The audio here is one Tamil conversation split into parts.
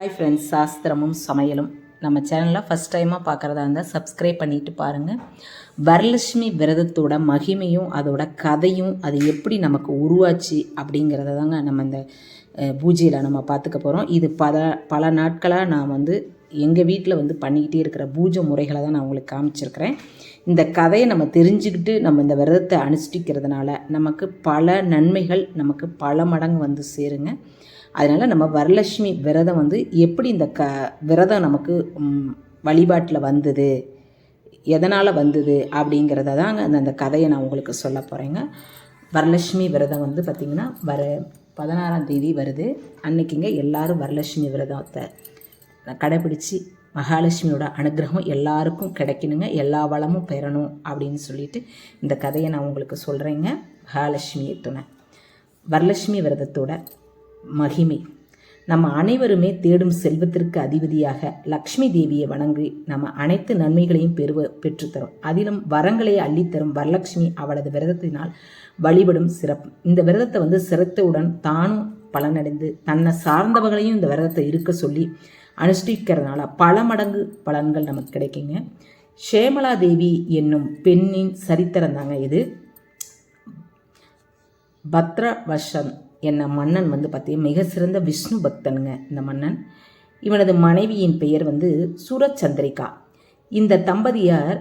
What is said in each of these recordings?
ஹாய் ஃப்ரெண்ட்ஸ் சாஸ்திரமும் சமையலும். நம்ம சேனலில் ஃபஸ்ட் டைமாக பார்க்குறதா இருந்தால் சப்ஸ்கிரைப் பண்ணிட்டு பாருங்கள் வரலட்சுமி விரதத்தோட மகிமையும் அதோட கதையும் அது எப்படி நமக்கு உருவாச்சு அப்படிங்கிறத தாங்க நம்ம இந்த பூஜையில் நம்ம பார்த்துக்க போகிறோம் இது பல பல நாட்களாக நான் வந்து எங்கள் வீட்டில் வந்து பண்ணிக்கிட்டே இருக்கிற பூஜை முறைகளை தான் நான் உங்களுக்கு காமிச்சிருக்கிறேன். இந்த கதையை நம்ம தெரிஞ்சுக்கிட்டு நம்ம இந்த விரதத்தை அனுஷ்டிக்கிறதுனால நமக்கு பல நன்மைகள் நமக்கு பல மடங்கு வந்து சேருங்க. அதனால் நம்ம வரலட்சுமி விரதம் வந்து எப்படி இந்த க விரதம் நமக்கு வழிபாட்டில் வந்தது எதனால் வந்தது அப்படிங்கிறத தாங்க அந்த அந்த கதையை நான் உங்களுக்கு சொல்ல போகிறேங்க வரலட்சுமி விரதம் வந்து பார்த்திங்கன்னா வர பதினாறாம் தேதி வருது. அன்னைக்குங்க எல்லாரும் வரலட்சுமி விரதத்தை கடைப்பிடிச்சி மகாலட்சுமியோட அனுகிரகம் எல்லாருக்கும் கிடைக்கணுங்க. எல்லா வளமும் பெறணும் அப்படின்னு சொல்லிட்டு இந்த கதையை நான் உங்களுக்கு சொல்கிறேங்க மகாலட்சுமியை துணை. வரலட்சுமி விரதத்தோட மகிமை. நம்ம அனைவருமே தேடும் செல்வத்திற்கு அதிபதியாக லக்ஷ்மி தேவியை வணங்கி நம்ம அனைத்து நன்மைகளையும் பெறுவ பெற்றுத்தரும். அதிலும் வரங்களை அள்ளித்தரும் வரலட்சுமி அவளது விரதத்தினால் வழிபடும் சிறப்பு. இந்த விரதத்தை வந்து சிறத்தவுடன் தானும் பலனடைந்து தன்னை சார்ந்தவர்களையும் இந்த விரதத்தை இருக்க சொல்லி அனுஷ்டிக்கிறதுனால பல மடங்கு பலன்கள் நமக்கு கிடைக்குங்க. ஷேமலா தேவி என்னும் பெண்ணின் சரித்திரம் தாங்க இது. பத்ரவசன் என்ன மன்னன் வந்து பார்த்தீங்கன்னா மிக சிறந்த விஷ்ணு பக்தனுங்க இந்த மன்னன். இவனது மனைவியின் பெயர் வந்து சூரச்சந்திரிகா. இந்த தம்பதியார்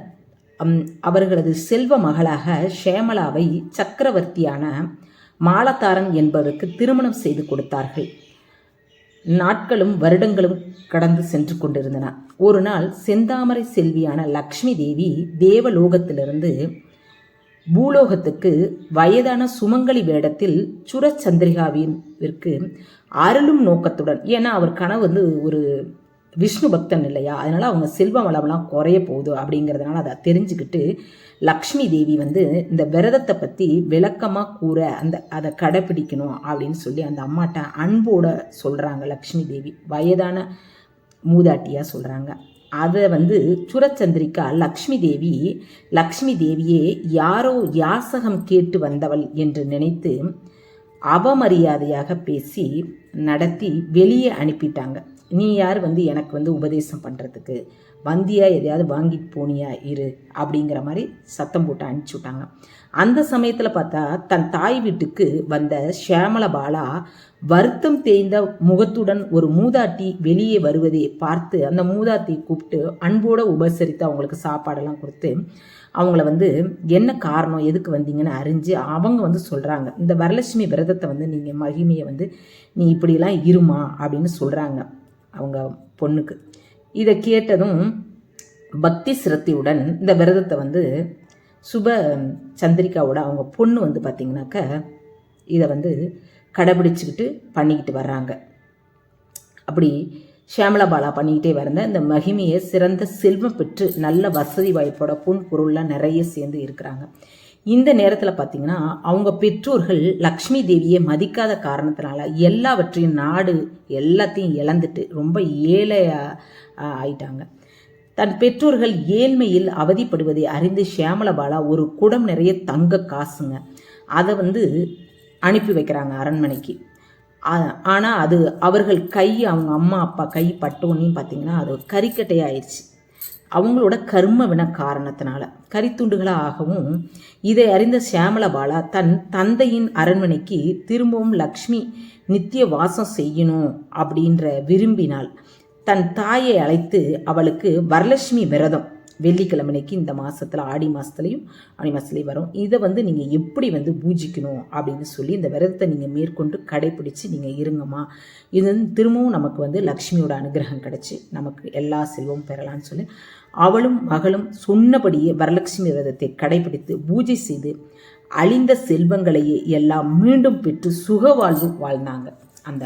அவர்களது செல்வ மகளாக ஷேமலாவை சக்கரவர்த்தியான மாலத்தாரன் என்பவருக்கு திருமணம் செய்து கொடுத்தார்கள். நாட்களும் வருடங்களும் கடந்து சென்று கொண்டிருந்தன. ஒரு நாள் செந்தாமரை செல்வியான லக்ஷ்மி தேவி தேவலோகத்திலிருந்து பூலோகத்துக்கு வயதான சுமங்கலி வேடத்தில் சுரச்சந்திரிகாவிற்கு அருளும் நோக்கத்துடன் ஏன்னா அவர் கனவு வந்து ஒரு விஷ்ணு பக்தன் இல்லையா? அதனால அவங்க செல்வ வளம்லாம் குறைய போகுது அப்படிங்கிறதுனால அதை தெரிஞ்சுக்கிட்டு லக்ஷ்மி தேவி வந்து இந்த விரதத்தை பற்றி விளக்கமாக கூற அந்த அதை கடைப்பிடிக்கணும் அப்படின்னு சொல்லி அந்த அம்மாட்ட அன்போட சொல்கிறாங்க லக்ஷ்மி தேவி. வயதான மூதாட்டியாக சொல்கிறாங்க அதை வந்து சுரச்சந்திரிக்கா லக்ஷ்மி தேவி லக்ஷ்மி தேவியே யாரோ யாசகம் கேட்டு வந்தவள் என்று நினைத்து அவமரியாதையாக பேசி நடத்தி வெளியே அனுப்பிட்டாங்க. நீ யார் வந்து எனக்கு வந்து உபதேசம் பண்ணுறதுக்கு வந்தியா எதையாவது வாங்கிட்டு போனியா இரு அப்படிங்கிற மாதிரி சத்தம் போட்டு அனுப்பிச்சி விட்டாங்க. அந்த சமயத்தில் பார்த்தா தன் தாய் வீட்டுக்கு வந்த ஷியாமல பாலா வருத்தம் தேய்ந்த முகத்துடன் ஒரு மூதாட்டி வெளியே வருவதை பார்த்து அந்த மூதாட்டி கூப்பிட்டு அன்போடு உபசரித்து அவங்களுக்கு சாப்பாடெல்லாம் கொடுத்து அவங்கள வந்து என்ன காரணம்? எதுக்கு வந்தீங்கன்னு அறிஞ்சு அவங்க வந்து சொல்கிறாங்க இந்த வரலட்சுமி விரதத்தை வந்து நீங்கள் மகிமையை வந்து நீ இப்படிலாம் இருமா? அப்படின்னு சொல்கிறாங்க அவங்க பொண்ணுக்கு. இதை கேட்டதும் பக்தி சிரத்தியுடன் இந்த விரதத்தை வந்து சுப சந்திரிகாவோட அவங்க பொண்ணு வந்து பார்த்திங்கனாக்க இதை வந்து கடைபிடிச்சிக்கிட்டு பண்ணிக்கிட்டு வர்றாங்க. அப்படி ஷியாமலா பண்ணிக்கிட்டே வரந்த இந்த மகிமையை சிறந்த செல்வம் பெற்று நல்ல வசதி வாய்ப்போட பொன் பொருள்லாம் நிறைய சேர்ந்து இருக்கிறாங்க. இந்த நேரத்தில் பார்த்தீங்கன்னா அவங்க பெற்றோர்கள் லக்ஷ்மி தேவியை மதிக்காத காரணத்தினால எல்லாவற்றையும் நாடு எல்லாத்தையும் இழந்துட்டு ரொம்ப ஏழையாக ஆயிட்டாங்க. தன் பெற்றோர்கள் ஏழ்மையில் அவதிப்படுவதை அறிந்து ஷியாமலபாலா ஒரு குடம் நிறைய தங்க காசுங்க. அதை வந்து அனுப்பி வைக்கிறாங்க அரண்மனைக்கு. ஆனால் அது அவர்கள் கை அவங்க அம்மா அப்பா கை பட்டோன்னு பார்த்தீங்கன்னா அது கறிக்கட்டையாயிடுச்சு அவங்களோட கர்ம வின காரணத்தினால கரித்துண்டுகளாகவும் இதை அறிந்த சியாமலபாலா தன் தந்தையின் அரண்மனைக்கு திரும்பவும் லக்ஷ்மி நித்திய வாசம் செய்யணும் அப்படின்ற விரும்பினால் தன் தாயை அழைத்து அவளுக்கு வரலட்சுமி விரதம் வெள்ளிக்கிழமைக்கு இந்த மாதத்தில் ஆடி மாதத்துலையும் ஆடி மாதத்துலேயும் வரும். இதை வந்து நீங்கள் எப்படி வந்து பூஜிக்கணும் அப்படின்னு சொல்லி இந்த விரதத்தை நீங்கள் மேற்கொண்டு கடைப்பிடிச்சு நீங்கள் இருங்கம்மா. இது வந்து திரும்பவும் நமக்கு வந்து லக்ஷ்மியோட அனுகிரகம் கிடச்சி நமக்கு எல்லா செல்வமும் பெறலான்னு சொல்லி அவளும் மகளும் சொன்னபடியே வரலட்சுமி விரதத்தை கடைபிடித்து பூஜை செய்து அழிந்த செல்வங்களையே எல்லாம் மீண்டும் பெற்று சுக வாழ்வு வாழ்ந்தாங்க அந்த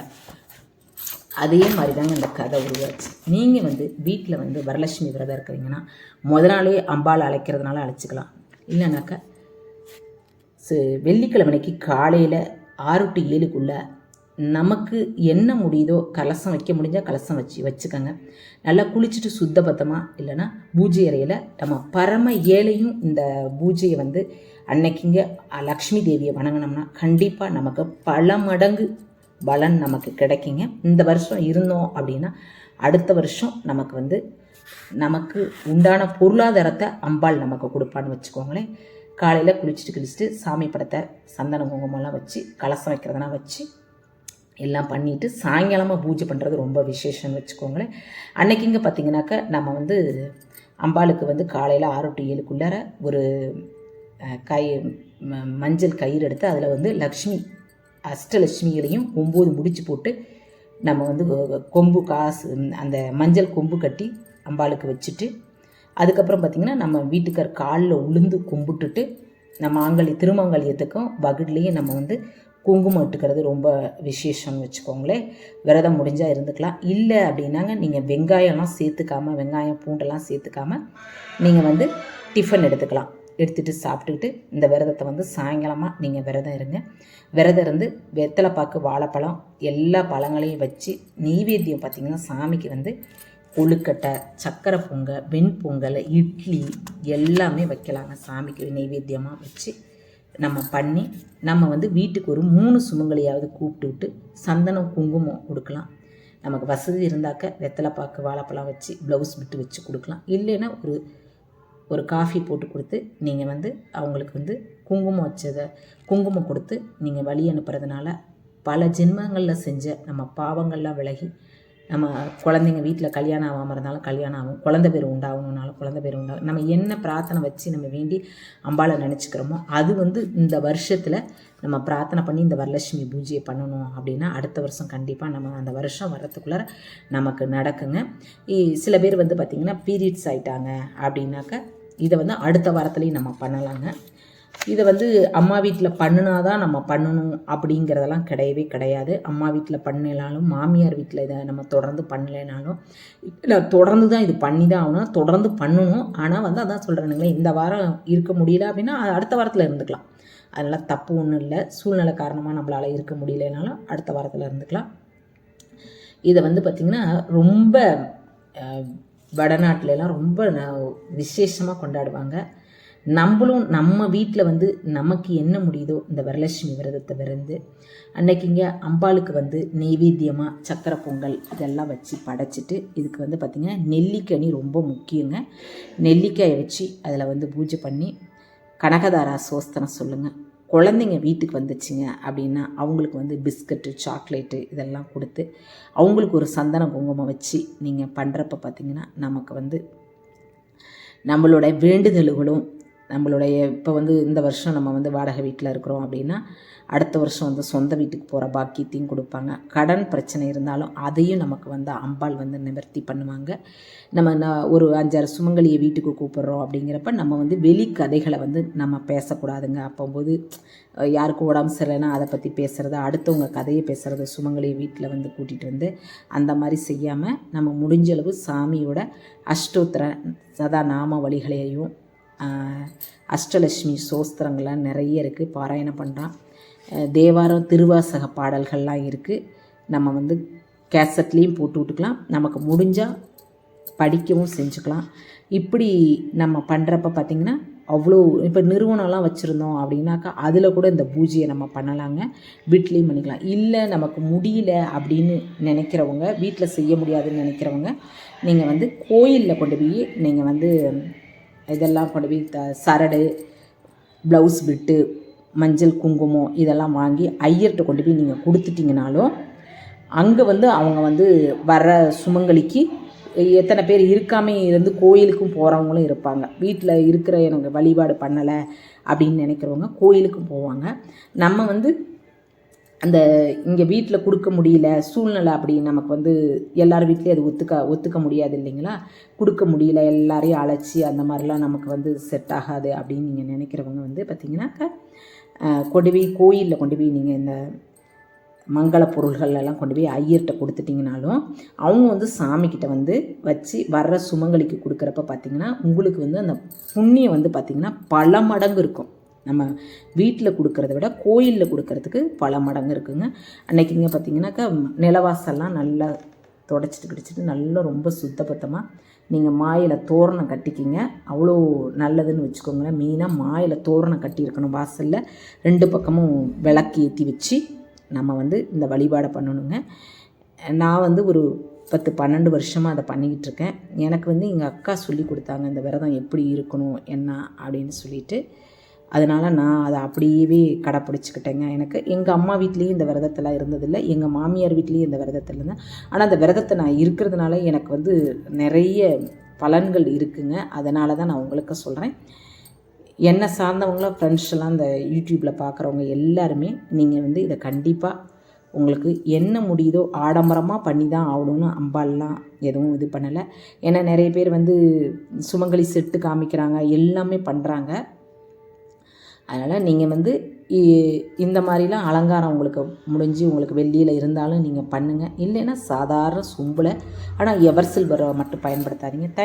அதே மாதிரி தாங்க இந்த கதை உருவாச்சு. நீங்கள் வந்து வீட்டில் வந்து வரலட்சுமி விரதம் இருக்கிறீங்கன்னா முத நாளே அம்பால் அழைக்கிறதுனால அழைச்சிக்கலாம். இல்லைனாக்கா வெள்ளிக்கிழமைக்கு காலையில் ஆறு டு ஏழுக்குள்ளே நமக்கு என்ன முடியுதோ கலசம் வைக்க முடிஞ்சால் கலசம் வச்சு வச்சுக்கோங்க. நல்லா குளிச்சுட்டு சுத்தபத்தமாக இல்லைன்னா பூஜை அறையில் நம்ம பரம ஏழையும் இந்த பூஜையை வந்து அன்னைக்குங்க லக்ஷ்மி தேவியை வணங்கினோம்னா கண்டிப்பாக நமக்கு பல மடங்கு பலன் நமக்கு கிடைக்குங்க. இந்த வருஷம் இருந்தோம் அப்படின்னா அடுத்த வருஷம் நமக்கு வந்து நமக்கு உண்டான பொருளாதாரத்தை அம்பாள் நமக்கு கொடுப்பான்னு வச்சுக்கோங்களேன். காலையில் குளிச்சுட்டு கிழிச்சிட்டு சாமி படத்தை சந்தன குங்குமம்லாம் வச்சு கலசம் வைக்கிறதெல்லாம் வச்சு எல்லாம் பண்ணிவிட்டு சாயங்காலமாக பூஜை பண்ணுறது ரொம்ப விசேஷம்னு வச்சுக்கோங்களேன். அன்னைக்கிங்க பார்த்தீங்கன்னாக்கா நம்ம வந்து அம்பாளுக்கு வந்து காலையில் ஆறு டு ஏழுக்குள்ளார ஒரு கை ம- மஞ்சள் கயிறு எடுத்து அதில் வந்து லக்ஷ்மி அஷ்டலட்சுமிகளையும் ஒம்பது முடிச்சு போட்டு நம்ம வந்து கொம்பு காசு அந்த மஞ்சள் கொம்பு கட்டி அம்பாளுக்கு வச்சுட்டு அதுக்கப்புறம் பார்த்திங்கன்னா நம்ம வீட்டுக்கார் காலில் உளுந்து கும்பிட்டுட்டு நம்ம ஆங்கலி திருமாங்கல்யத்துக்கும் வகுட்லேயும் நம்ம வந்து குங்குமம் இட்டுக்கிறது ரொம்ப விசேஷம்னு வச்சுக்கோங்களேன். விரதம் முடிஞ்சால் இருந்துக்கலாம். இல்லை அப்படின்னாங்க நீங்கள் வெங்காயம்லாம் சேர்த்துக்காம வெங்காயம் பூண்டெல்லாம் சேர்த்துக்காம நீங்கள் வந்து டிஃபன் எடுத்துக்கலாம். எடுத்துகிட்டு சாப்பிட்டுக்கிட்டு இந்த விரதத்தை வந்து சாயங்காலமாக நீங்கள் விரதம் இருங்க. விரதம் இருந்து வெத்தலைப்பாக்கு வாழைப்பழம் எல்லா பழங்களையும் வச்சு நெய்வேத்தியம் பார்த்திங்கன்னா சாமிக்கு வந்து கொழுக்கட்டை சக்கரை பொங்கல் வெண்பொங்கல் இட்லி எல்லாமே வைக்கலாங்க. சாமிக்கு நெய்வேத்தியமாக வச்சு நம்ம பண்ணி நம்ம வந்து வீட்டுக்கு ஒரு மூணு சுமங்கலியாவது கூப்பிட்டு விட்டு சந்தனம் குங்குமம் கொடுக்கலாம். நமக்கு வசதி இருந்தாக்க வெத்தலைப்பாக்கு வாழைப்பழம் வச்சு ப்ளவுஸ் விட்டு வச்சு கொடுக்கலாம். இல்லைன்னா ஒரு ஒரு காஃபி போட்டு கொடுத்து நீங்கள் வந்து அவங்களுக்கு வந்து குங்குமம் வச்சதை குங்குமம் கொடுத்து நீங்கள் வழி அனுப்புறதுனால பல ஜென்மங்களில் செஞ்ச நம்ம பாவங்கள்லாம் விலகி நம்ம குழந்தைங்க வீட்டில் கல்யாணம் ஆகாமல் இருந்தாலும் கல்யாணம் ஆகும். குழந்த பேர் உண்டாகணுன்னாலும் குழந்தை பேர் உண்டாகும் நம்ம என்ன பிரார்த்தனை வச்சு நம்ம வேண்டி அம்பாளை நினச்சிக்கிறோமோ அது வந்து இந்த வருஷத்தில் நம்ம பிரார்த்தனை பண்ணி இந்த வரலட்சுமி பூஜையை பண்ணணும் அப்படின்னா அடுத்த வருஷம் கண்டிப்பாக நம்ம அந்த வருஷம் வர்றதுக்குள்ளார நமக்கு நடக்குங்க. இ- சில பேர் வந்து பார்த்திங்கன்னா பீரியட்ஸ் ஆகிட்டாங்க அப்படின்னாக்க இதை வந்து அடுத்த வாரத்துலேயும் நம்ம பண்ணலாங்க. இதை வந்து அம்மா வீட்டில் பண்ணுனாதான் நம்ம பண்ணணும் அப்படிங்கிறதெல்லாம் கிடையவே கிடையாது. அம்மா வீட்டில் பண்ணலைனாலும் மாமியார் வீட்டில் இதை நம்ம தொடர்ந்து பண்ணலைனாலும் இல்லை தொடர்ந்து தான் இது பண்ணி தான் ஆகணும் தொடர்ந்து பண்ணணும். ஆனால் வந்து அதான் சொல்கிறேனுங்களே இந்த வாரம் இருக்க முடியல அப்படின்னா அடுத்த வாரத்தில் இருந்துக்கலாம். அதனால் தப்பு ஒன்றும் இல்லை. சூழ்நிலை காரணமாக நம்மளால் இருக்க முடியலனாலும் அடுத்த வாரத்தில் இருந்துக்கலாம். இதை வந்து பார்த்திங்கன்னா ரொம்ப வடநாட்டிலலாம் ரொம்ப விசேஷமாக கொண்டாடுவாங்க. நம்மளும் நம்ம வீட்டில் வந்து நமக்கு என்ன முடியுதோ இந்த வரலட்சுமி விரதத்தை விருந்து அன்னைக்கிங்க அம்பாளுக்கு வந்து நெய்வேத்தியமாக சக்கரை பொங்கல் இதெல்லாம் வச்சு படைச்சிட்டு இதுக்கு வந்து பார்த்திங்கன்னா நெல்லிக்கனி ரொம்ப முக்கியங்க. நெல்லிக்காயை வச்சு அதில் வந்து பூஜை பண்ணி கனகதாரா சோஸ்தனம் சொல்லுங்கள் குழந்தைங்க வீட்டுக்கு வந்துச்சுங்க அப்படின்னா அவங்களுக்கு வந்து பிஸ்கட்டு சாக்லேட்டு இதெல்லாம் கொடுத்து அவங்களுக்கு ஒரு சந்தன குங்குமம் வச்சு நீங்கள் பண்ணுறப்ப பார்த்தீங்கன்னா நமக்கு வந்து நம்மளோட வேண்டுதல்களும் நம்மளுடைய இப்போ வந்து இந்த வருஷம் நம்ம வந்து வாடகை வீட்டில் இருக்கிறோம் அப்படின்னா அடுத்த வருஷம் வந்து சொந்த வீட்டுக்கு போகிற பாக்கியத்தையும் கொடுப்பாங்க. கடன் பிரச்சனை இருந்தாலும் அதையும் நமக்கு வந்து அம்பாள் வந்து நிவர்த்தி பண்ணுவாங்க. நம்ம ந- ஒரு அஞ்சாறு சுமங்கலியை வீட்டுக்கு கூப்பிட்றோம் அப்படிங்கிறப்ப நம்ம வந்து வெளி கதைகளை வந்து நம்ம பேசக்கூடாதுங்க. அப்போம்போது யாருக்கும் உடம்பு சரியில்லைன்னா அதை பற்றி பேசுகிறது அடுத்தவங்க கதையை பேசுகிறது சுமங்கலியை வீட்டில் வந்து கூட்டிகிட்டு வந்து அந்த மாதிரி செய்யாமல் நம்ம முடிஞ்ச அளவு சாமியோட அஷ்டோத்திர சதா நாம வழிகளையும் அஷ்டலட்சுமி சோஸ்திரங்கள்லாம் நிறைய இருக்குது பாராயணம் பண்ணுறான் தேவாரம் திருவாசக பாடல்கள்லாம் இருக்குது நம்ம வந்து கேசட்லேயும் போட்டு விட்டுக்கலாம். நமக்கு முடிஞ்சால் படிக்கவும் செஞ்சுக்கலாம். இப்படி நம்ம பண்ணுறப்ப பார்த்திங்கன்னா அவ்வளோ இப்போ நிறுவனம்லாம் வச்சுருந்தோம் அப்படின்னாக்கா அதில் கூட இந்த பூஜையை நம்ம பண்ணலாங்க. வீட்லேயும் பண்ணிக்கலாம். இல்லை நமக்கு முடியல அப்படின்னு நினைக்கிறவங்க வீட்டில் செய்ய முடியாதுன்னு நினைக்கிறவங்க நீங்கள் வந்து கோயிலில் கொண்டு போய் நீங்கள் வந்து இதெல்லாம் கொண்டு போய் த சரடு ப்ளவுஸ் பிட்டு மஞ்சள் குங்குமம் இதெல்லாம் வாங்கி ஐயர்கிட்ட கொண்டு போய் நீங்கள் கொடுத்துட்டிங்கனாலும் அங்கே வந்து அவங்க வந்து வர்ற சுமங்கலிக்கு எத்தனை பேர் இருக்காமே இருந்து கோயிலுக்கும் போகிறவங்களும் இருப்பாங்க. வீட்டில் இருக்கிற எனக்கு வழிபாடு பண்ணலை அப்படின்னு நினைக்கிறவங்க கோயிலுக்கும் போவாங்க. நம்ம வந்து அந்த இங்கே வீட்டில் கொடுக்க முடியல சூழ்நிலை அப்படி நமக்கு வந்து எல்லார் வீட்லேயும் அது ஒத்துக்க ஒத்துக்க முடியாது இல்லைங்களா? கொடுக்க முடியல எல்லாரையும் அழைச்சி அந்த மாதிரிலாம் நமக்கு வந்து செட் ஆகாது அப்படின்னு நீங்கள் நினைக்கிறவங்க வந்து பார்த்தீங்கன்னாக்கா கொண்டு போய் கோயிலில் கொண்டு போய் நீங்கள் இந்த மங்கள பொருள்கள் எல்லாம் கொண்டு போய் ஐயர்கிட்ட கொடுத்துட்டிங்கனாலும் அவங்க வந்து சாமிக்கிட்ட வந்து வச்சு வர்ற சுமங்கலிக்கு கொடுக்குறப்ப பார்த்தீங்கன்னா உங்களுக்கு வந்து அந்த புண்ணியம் வந்து பார்த்திங்கன்னா பல மடங்கு இருக்கும். நம்ம வீட்டில் கொடுக்கறத விட கோயிலில் கொடுக்கறதுக்கு பல மடங்கு இருக்குங்க. அன்றைக்கிங்க இங்கே பார்த்தீங்கன்னாக்கா நிலவாசல்லாம் நல்லா தொடச்சிட்டு கிடச்சிட்டு நல்லா ரொம்ப சுத்தபத்தமாக நீங்கள் மாயில் தோரணம் கட்டிக்கிங்க. அவ்வளோ நல்லதுன்னு வச்சுக்கோங்களேன். மெயினாக மாயில் தோரணம் கட்டியிருக்கணும் வாசலில். ரெண்டு பக்கமும் விளக்கு ஏற்றி வச்சு நம்ம வந்து இந்த வழிபாடை பண்ணணுங்க. நான் வந்து ஒரு பத்து பன்னெண்டு வருஷமாக அதை பண்ணிக்கிட்டு இருக்கேன் எனக்கு வந்து எங்கள் அக்கா சொல்லி கொடுத்தாங்க இந்த விரதம் எப்படி இருக்கணும் என்ன அப்படின்னு சொல்லிட்டு. அதனால் நான் அதை அப்படியே கடைப்பிடிச்சிக்கிட்டேங்க. எனக்கு எங்கள் அம்மா வீட்லேயும் இந்த விரதத்தெல்லாம் இருந்ததில்லை எங்கள் மாமியார் வீட்லேயும் இந்த விரதத்தில் இருந்தேன். ஆனால் அந்த விரதத்தை நான் இருக்கிறதுனால எனக்கு வந்து நிறைய பலன்கள் இருக்குங்க. அதனால தான் நான் உங்களுக்கு சொல்கிறேன் என்னை சார்ந்தவங்களும் ஃப்ரெண்ட்ஸ்லாம் இந்த யூடியூப்பில் பார்க்குறவங்க எல்லாருமே நீங்கள் வந்து இதை கண்டிப்பாக உங்களுக்கு என்ன முடியுதோ ஆடம்பரமாக பண்ணி தான் ஆகணும்னு அம்பாலெலாம் எதுவும் இது பண்ணலை. ஏன்னா நிறைய பேர் வந்து சுமங்கலி செட்டு காமிக்கிறாங்க எல்லாமே பண்ணுறாங்க அதனால் நீங்கள் வந்து இ- இந்த மாதிரிலாம் அலங்காரம் உங்களுக்கு முடிஞ்சு உங்களுக்கு வெள்ளியில் இருந்தாலும் நீங்கள் பண்ணுங்கள் இல்லைன்னா சாதாரண சொம்பில். ஆனால் எவர் சில்வரை மட்டும் பயன்படுத்தாதீங்க. தேங்க்